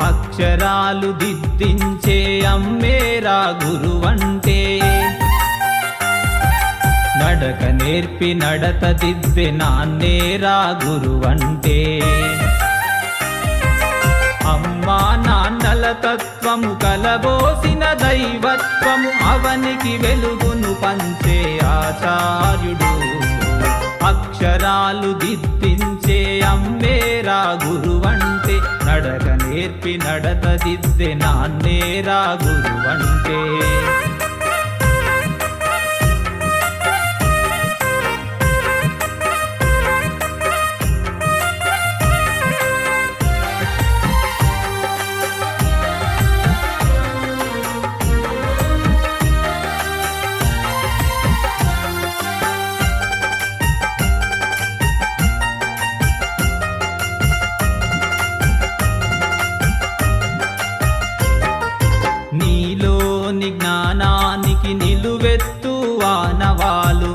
అక్షరాలు దిద్దించే అమ్మేరా గురువంటే. నడక నేర్పి నడత దిద్దే నాన్నేరా గురువంటే. అమ్మా నాన్నల తత్వము కలబోసిన దైవత్వము అవనికి వెలుగును పంచే ఆచార్యుడు. అక్షరాలు దిద్దించే అమ్మేరా గురువంటే. నేర్పి నడతదిద్దే నాన్నేరా గురువంటే. దేవుని జ్ఞానానికి నిలువెత్తు ఆనవాలు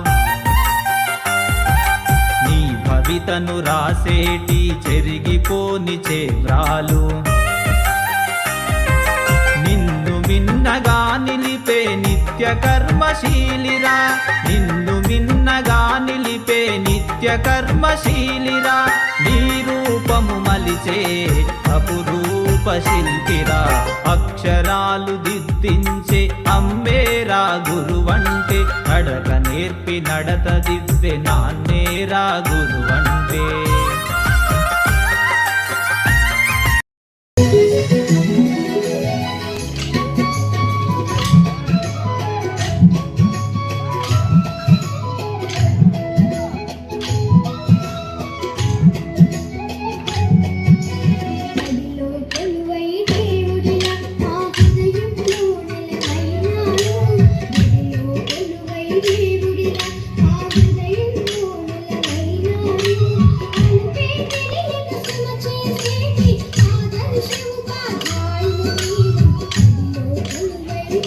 నీ భవితను రాసేటి చెరిగిపోని చేవ్రాలు. నిన్ను మిన్నగా నిలిపే నిత్య కర్మశీలిరా. నిన్ను మిన్నగా నిలిపే నిత్య కర్మశీలిరా. నీ రూపము మలిచే అపురూప శిల్పిరా అక్షరాలు నడత నాన్నే రా గురువన్.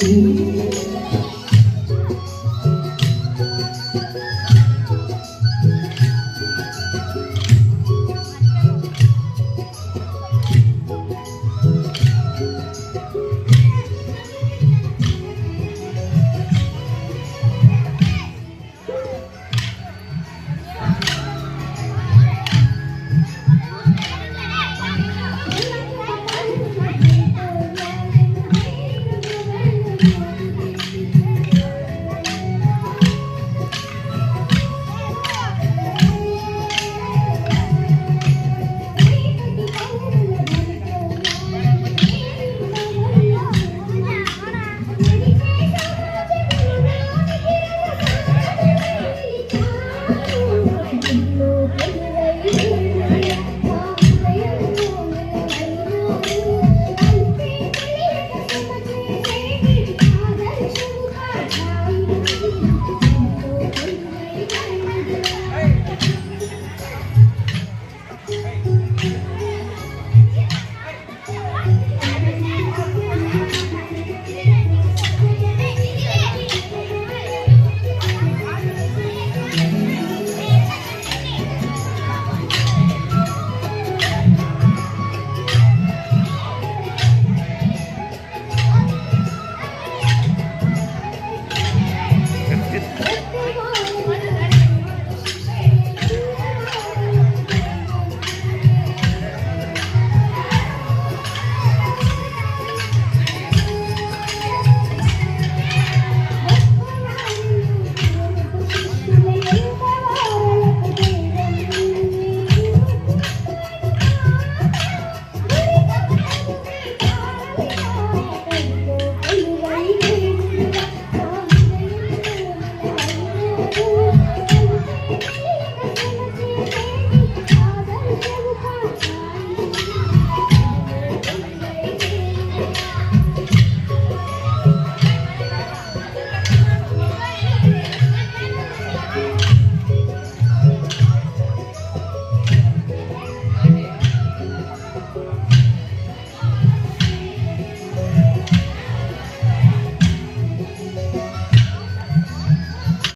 tú.